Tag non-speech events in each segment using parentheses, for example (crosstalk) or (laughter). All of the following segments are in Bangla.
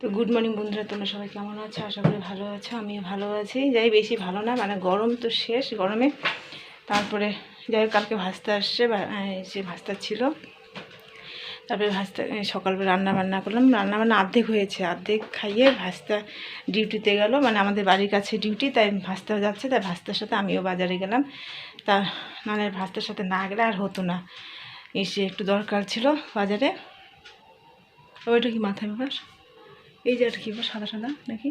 তো গুড মর্নিং বন্ধুরা তোমরা সবাই কেমন আছো? আশা করি ভালো আছো আমিও ভালো আছি। যাই বেশি ভালো না মানে গরম তো শেষ গরমে। তারপরে যাই হোক কালকে ভাস্তা আসছে এসে ভাস্তা ছিল। তারপরে ভাস্তা সকালবেলা রান্না বান্না করলাম। রান্না বান্না অর্ধেক হয়েছে অর্ধেক খাইয়ে ভাস্তা ডিউটিতে গেল। মানে আমাদের বাড়ির কাছে ডিউটি তাই ভাস্তা যাচ্ছে তাই ভাস্তার সাথে আমিও বাজারে গেলাম। তা মানে ভাস্তার সাথে না গেলে আর হতো না। এসে একটু দরকার ছিল বাজারে। ওইটা কি মাথায় ব্যাপার? এই যে একটা কি সাদা সাদা নাকি?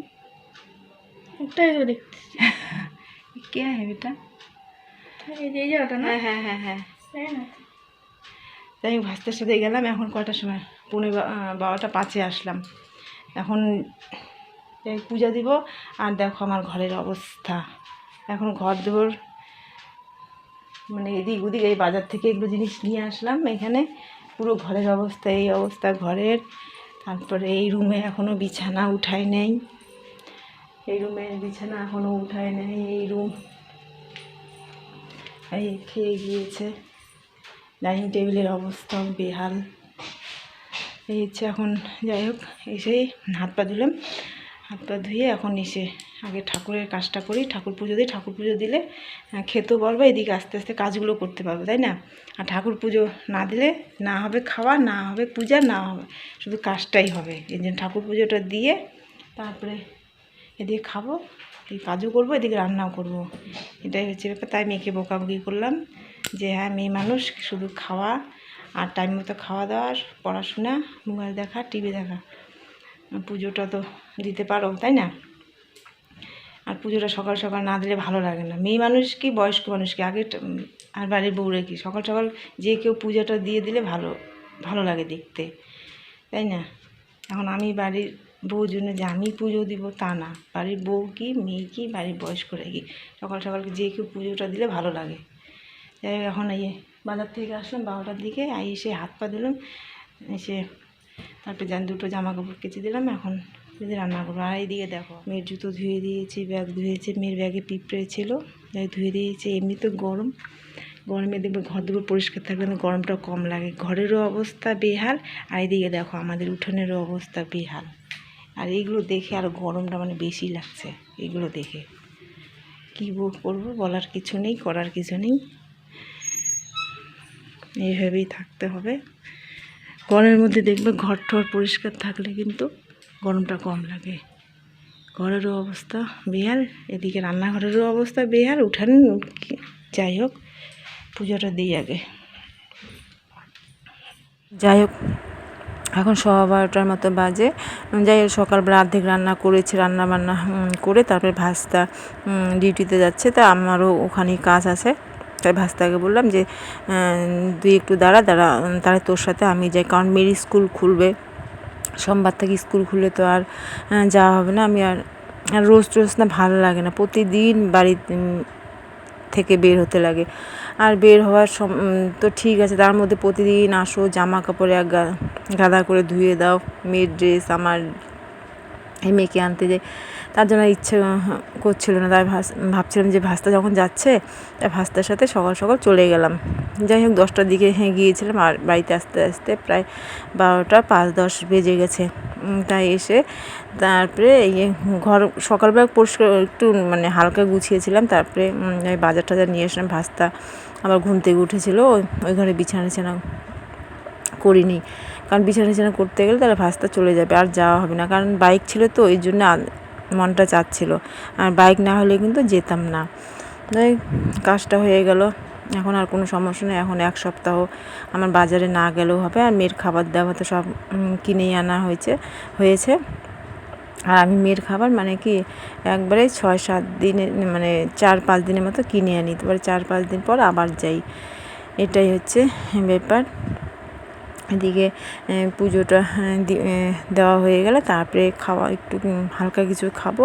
একটাই তো দেখতেছি। কে হ্যাঁ এটা? এই যে এই জায়গাটা না? হ্যাঁ হ্যাঁ হ্যাঁ হ্যাঁ। তাই আমি ভাস্তার সাথে গেলাম এখন কয়টার সময়? পনেরো বারোটা পাঁচে আসলাম। এখন পূজা দিব আর দেখো আমার ঘরের অবস্থা। এখন ঘর দেবর মানে এদিক ওদিক এই বাজার থেকে এগুলো জিনিস নিয়ে আসলাম এখানে। পুরো ঘরের অবস্থা এই অবস্থা ঘরের তারপরে এই রুমে এখনও বিছানা উঠায় নেই। এই রুমের বিছানা এখনও উঠায় নেই, এই রুম। এই খেয়ে গিয়েছে। ডাইনিং টেবিলের অবস্থাও বেহাল। এই হচ্ছে এখন, যাই হোক এসেই হাত পা ধুলাম। হাত পা ধুয়ে এখন এসে আগে ঠাকুরের কাজটা করি। ঠাকুর পুজো দিই। ঠাকুর পুজো দিলে খেতেও পারব এদিকে আস্তে আস্তে কাজগুলো করতে পারব, তাই না? আর ঠাকুর পুজো না দিলে না হবে খাওয়া, না হবে পূজা, না হবে, শুধু কাজটাই হবে। এই জন্য ঠাকুর পুজোটা দিয়ে তারপরে এদিকে খাব, এই কাজও করব, এদিকে রান্নাও করব। এটাই হচ্ছে ব্যাপার। তাই মেয়েকে বকাবকি করলাম যে হ্যাঁ মেয়ে মানুষ, শুধু খাওয়া আর টাইম মতো খাওয়া দাওয়া, পড়াশোনা, মোবাইল দেখা টিভি দেখা। পুজোটা তো দিতে পারো, তাই না? আর পুজোটা সকাল সকাল না দিলে ভালো লাগে না। মেয়ে মানুষ কি, বয়স্ক মানুষ কি? আগে আর বাড়ির বউরে কি? সকাল সকাল যে কেউ পুজোটা দিয়ে দিলে ভালো ভালো লাগে দেখতে, তাই না? এখন আমি বাড়ির বউর জন্য যে আমি পুজো দিব তা না। বাড়ির বউ কি, মেয়ে কি, বাড়ির বয়স্করা কি? সকাল সকাল যে কেউ পুজোটা দিলে ভালো লাগে। এখন এই বাজার থেকে আসলাম, বারোটার দিকে এসে হাত পা দিলাম এসে তারপরে যান দুটো জামা কাপড় কেচে দিলাম, এখন যদি রান্না করব আর এইদিকে দেখো, মেয়ের জুতো ধুয়ে দিয়েছি, ব্যাগ ধুয়েছে, মেয়ের ব্যাগে পিঁপড়ে ছিল, যাই ধুয়ে দিয়েছি, এমনি তো গরম। গরমে দেখবে ঘর দুপুর পরিষ্কার থাকলে গরমটা কম লাগে। ঘরেরও অবস্থা বেহাল, আর এইদিকে দেখো, আমাদের উঠোনেরও অবস্থা বেহাল। আর এইগুলো দেখে আর গরমটা মানে বেশি লাগছে এগুলো দেখে। কী করব, বলার কিছু নেই, করার কিছু নেই। এইভাবেই থাকতে হবে। গরমের মধ্যে দেখবে ঘর টর পরিষ্কার থাকলে কিন্তু গরমটা কম লাগে। ঘরেরও অবস্থা বেহাল, এদিকে রান্নাঘরেরও অবস্থা বেহাল, উঠান যাই হোক, পুজোটা দিই আগে। যাই হোক, এখন সোয়া বারোটার মতো বাজে। যাই সকালবেলা অর্ধেক রান্না করেছি রান্না বান্না করে তারপরে ভাস্তা ডিউটিতে যাচ্ছে, তা আমারও ওখানেই কাজ আছে। তাই ভাস্তাকে বললাম যে তুই একটু দাঁড়া দাঁড়া, তাহলে তোর সাথে আমি যাই। কারণ মেয়ের স্কুল খুলবে, সোমবার থেকে স্কুল খুললে তো আর যাওয়া হবে না। আমি আর রোজ রোজ না ভালো লাগে না। প্রতিদিন বাড়ি থেকে বের হতে লাগে। আর বের হওয়ার সম তো ঠিক আছে, তার মধ্যে প্রতিদিন আসো, জামা কাপড় এক গাদা করে ধুয়ে দাও। মেয়ের ড্রেস আমার এই মেয়েকে আনতে যাই তার জন্য ইচ্ছে করছিল না। তাই ভাবছিলাম যে ভাস্তা যখন যাচ্ছে তাই ভাস্তার সাথে সকাল সকাল চলে গেলাম। যাই হোক, দশটার দিকে হ্যাঁ গিয়েছিলাম আর বাড়িতে আসতে আসতে প্রায় বারোটা পাঁচ দশ বেজে গেছে। তাই এসে তারপরে এই যে ঘর, সকালবেলা পরিষ্কার একটু মানে হালকা গুছিয়েছিলাম। তারপরে বাজার টাজার নিয়ে আসলাম ভাস্তা আবার ঘুম থেকে উঠেছিল। ওই ওই ঘরে বিছানা টিছানা করিনি। কারণ বিছানা টিছানা করতে গেলে তাহলে ভাস্তা চলে যাবে, আর যাওয়া হবে না। কারণ বাইক ছিল তো ওই জন্য মনটা চাচ্ছিল। আর বাইক না হলে কিন্তু যেতাম না। তাই কাজটা হয়ে গেল। এখন আর কোনো সমস্যা নেই। এখন এক সপ্তাহ আমার বাজারে না গেলেও হবে। আর মেয়ের খাবার দাবার তো সব কিনেই আনা হয়েছে হয়েছে। আর আমি মেয়ের খাবার মানে কি, একবারে ছয় সাত দিনে মানে চার পাঁচ দিনের মতো কিনে আনি। তারপরে চার পাঁচ দিন পর আবার যাই। এটাই হচ্ছে ব্যাপার। এদিকে পুজোটা দেওয়া হয়ে গেলে তারপরে খাওয়া একটু হালকা কিছু খাব,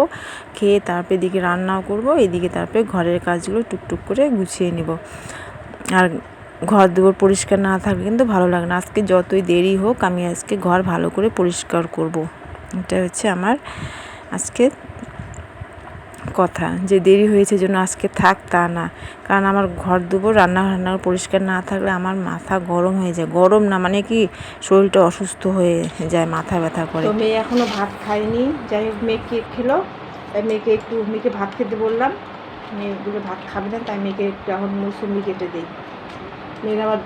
খেয়ে তারপরে এদিকে রান্নাও করব, এদিকে তারপরে ঘরের কাজগুলো টুকটুক করে গুছিয়ে নিব। আর ঘর দুয়ার পরিষ্কার না থাকলে কিন্তু ভালো লাগে না। আজকে যতই দেরি হোক আমি আজকে ঘর ভালো করে পরিষ্কার করব। এটা হচ্ছে আমার আজকে কথা, যে দেরি হয়েছে জন্য আজকে থাক তা না। কারণ আমার ঘর দুপুর রান্না রান্না পরিষ্কার না থাকলে আমার মাথা গরম হয়ে যায়। গরম না মানে কি? শরীরটা অসুস্থ হয়ে যায়, মাথা ব্যথা করে। মেয়ে এখনও ভাত খায়নি। যাই হোক, মেয়ে কেক খেলো। তাই মেয়েকে একটু, মেয়েকে ভাত খেতে বললাম। মেয়েগুলো ভাত খাবে না, তাই মেয়েকে একটু এখন মৌসুমি কেটে দিই। মেয়ের আবার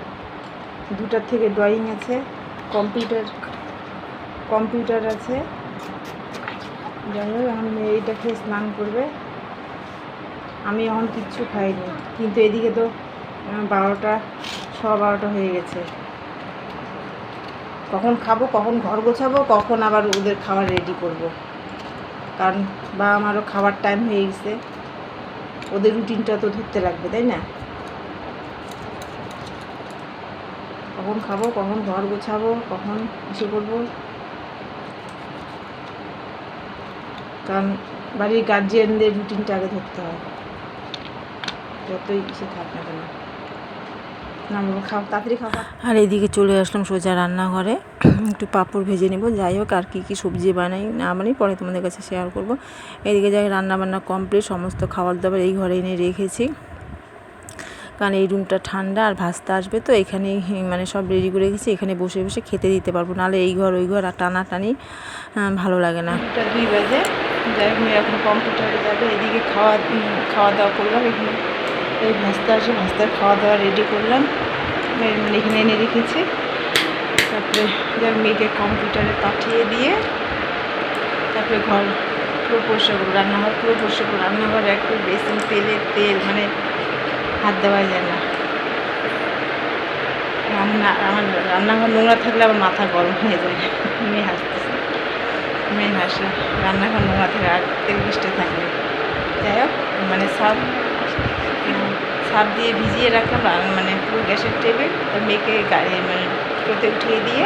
দুটার থেকে ড্রয়িং আছে কম্পিউটার কম্পিউটার আছে। যাই হোক, এখন মেয়ে এইটা খেয়ে স্নান করবে। আমি এখন কিচ্ছু খাইনি। কিন্তু এদিকে তো বারোটা ছ বারোটা হয়ে গেছে। কখন খাব, কখন ঘর গোছাবো, কখন আবার ওদের খাবার রেডি করব। কারণ বা আমারও খাবার টাইম হয়ে গেছে। ওদের রুটিনটা তো ধরতে লাগবে, তাই না? কখন খাব, কখন ঘর গোছাবো, কখন এসে করব? কারণ বাড়ির গার্জিয়ানদের রুটিনটা আগে ধরতে হয়। যতই ইসে থাক না কেন। আর এদিকে চলে আসলাম সোজা রান্নাঘরে। (clears throat) একটু পাঁপড় ভেজে নেব। যাই হোক আর কী কী সবজি বানাই না বানাই পরে তোমাদের কাছে শেয়ার করব। এদিকে যাই রান্না বান্না কমপ্লিট সমস্ত খাবার দাবার এই ঘরে এনে রেখেছি। কারণ এই রুমটা ঠান্ডা আর ভাস্তা আসবে তো এখানেই মানে সব রেডি করে রেখেছি। এখানে বসে বসে খেতে দিতে পারব নাহলে এই ঘর ওই ঘর আর টানাটানি ভালো লাগে না। দুই বাজে। যাই হোক এখন কম্পিউটারে যাবে এদিকে খাওয়া খাওয়া দাওয়া করলাম এখানে। এই ভাস্তা আসে ভাস্তার খাওয়া দাওয়া রেডি করলাম। এখানে এনে রেখেছি। তারপরে হোক মেয়েকে কম্পিউটারে পাঠিয়ে দিয়ে, তারপরে ঘর পুরো পরিষ্কার করব। রান্নাঘর পুরো পরিষ্কার করব। রান্নাঘর একটু বেসিন তেলের তেল মানে হাত দেওয়া যায় না। রান্না, আমার রান্নাঘর নোংরা থাকলে আমার মাথা গরম হয়ে যায়। মেয়ে হাসতেছে। মেয়ে হাসে। রান্নাঘর নোংরা থাকে আর তেল বৃষ্টি থাকলে যাই হোক মানে সাপ সাপ দিয়ে ভিজিয়ে রাখলাম মানে পুরো গ্যাসের টেবিল মেয়েকে গাড়ি মানে টোতে উঠিয়ে দিয়ে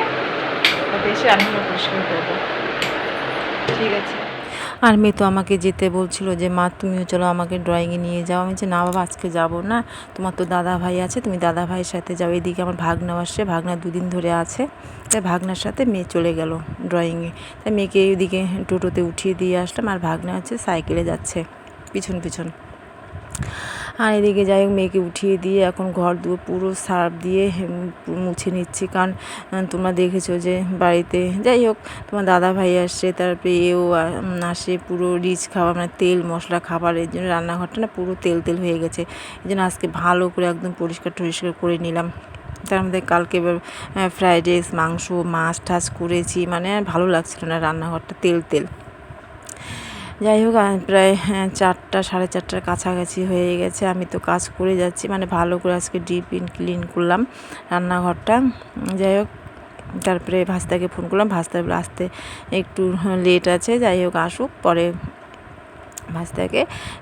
তারপরে এসে রান্নাঘর পরিষ্কার করব। ঠিক আছে। আর মেয়ে তো আমাকে যেতে বলছিল যে, মা, তুমিও চলো আমাকে ড্রয়িংয়ে নিয়ে যাও। আমি যে না বাবা, আজকে যাব না। তোমার তো দাদা ভাই আছে, তুমি দাদা ভাইয়ের সাথে যাও। এদিকে আমার ভাগনাও আসছে ভাগনা দুদিন ধরে আছে। তাই ভাগনার সাথে মেয়ে চলে গেল ড্রয়িংয়ে তাই মেয়েকে এদিকে টোটোতে উঠিয়ে দিয়ে আসলাম, আর ভাগনা হচ্ছে সাইকেলে যাচ্ছে, পিছন পিছন। আর এদিকে যাই হোক, মেয়েকে উঠিয়ে দিয়ে এখন ঘর দুয়ার পুরো সার্ফ দিয়ে মুছে নিচ্ছি। কারণ তোমরা দেখেছ যে বাড়িতে, যাই হোক, তোমার দাদা ভাই আসছে, তারপরে এও আসে পুরো রিচ খাবার মানে তেল, মশলা, খাবার, এর জন্য রান্নাঘরটা না পুরো তেল তেল হয়ে গেছে। এই জন্য আজকে ভালো করে একদম পরিষ্কার টরিষ্কার করে নিলাম। তার মধ্যে কালকে ফ্রাইড রাইস, মাংস, মাছ, টাছ করেছি মানে ভালো লাগছিল না রান্নাঘরটা তেল তেল। যাই হোক প্রায় হ্যাঁ, চারটা সাড়ে চারটার কাছাকাছি হয়ে গেছে। আমি তো কাজ করে যাচ্ছি মানে ভালো করে আজকে ডিপ ইন ক্লিন করলাম রান্নাঘরটা। যাই হোক তারপরে ভাস্তাকে ফোন করলাম। ভাস্তা আসতে একটু লেট আছে যাই হোক আসুক পরে ভাস্তাকে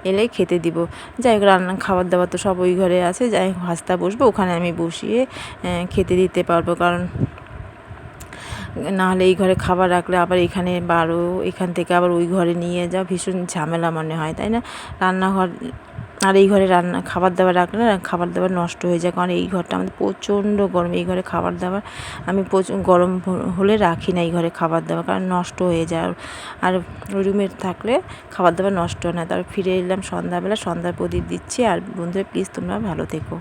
এলে খেতে দিব। যাই হোক রান্না খাবার দাবার তো সব ওই ঘরে আছে। যাই হোক ভাস্তা বসবো ওখানে আমি বসিয়ে খেতে দিতে পারব। কারণ নাহলে এই ঘরে খাবার রাখলে আবার এখানে বারো, এখান থেকে আবার ওই ঘরে নিয়ে যাও ভীষণ ঝামেলা মনে হয়, তাই না? রান্নাঘর, আর এই ঘরে রান্না, খাবার দাবার রাখলে না খাবার দাবার নষ্ট হয়ে যায়, কারণ এই ঘরটা আমাদের প্রচণ্ড গরম, এই ঘরে খাবার দাবার আমি প্রচুর গরম হলে রাখি না এই ঘরে খাবার দাবার, কারণ নষ্ট হয়ে যায়, আর- রুমে থাকলে খাবার দাবার নষ্ট হয় না, তারপর ফিরে এলাম সন্ধ্যাবেলা, সন্ধ্যার প্রদীপ দিচ্ছি, আর বন্ধুরা প্লিজ তোমরা ভালো থেকো।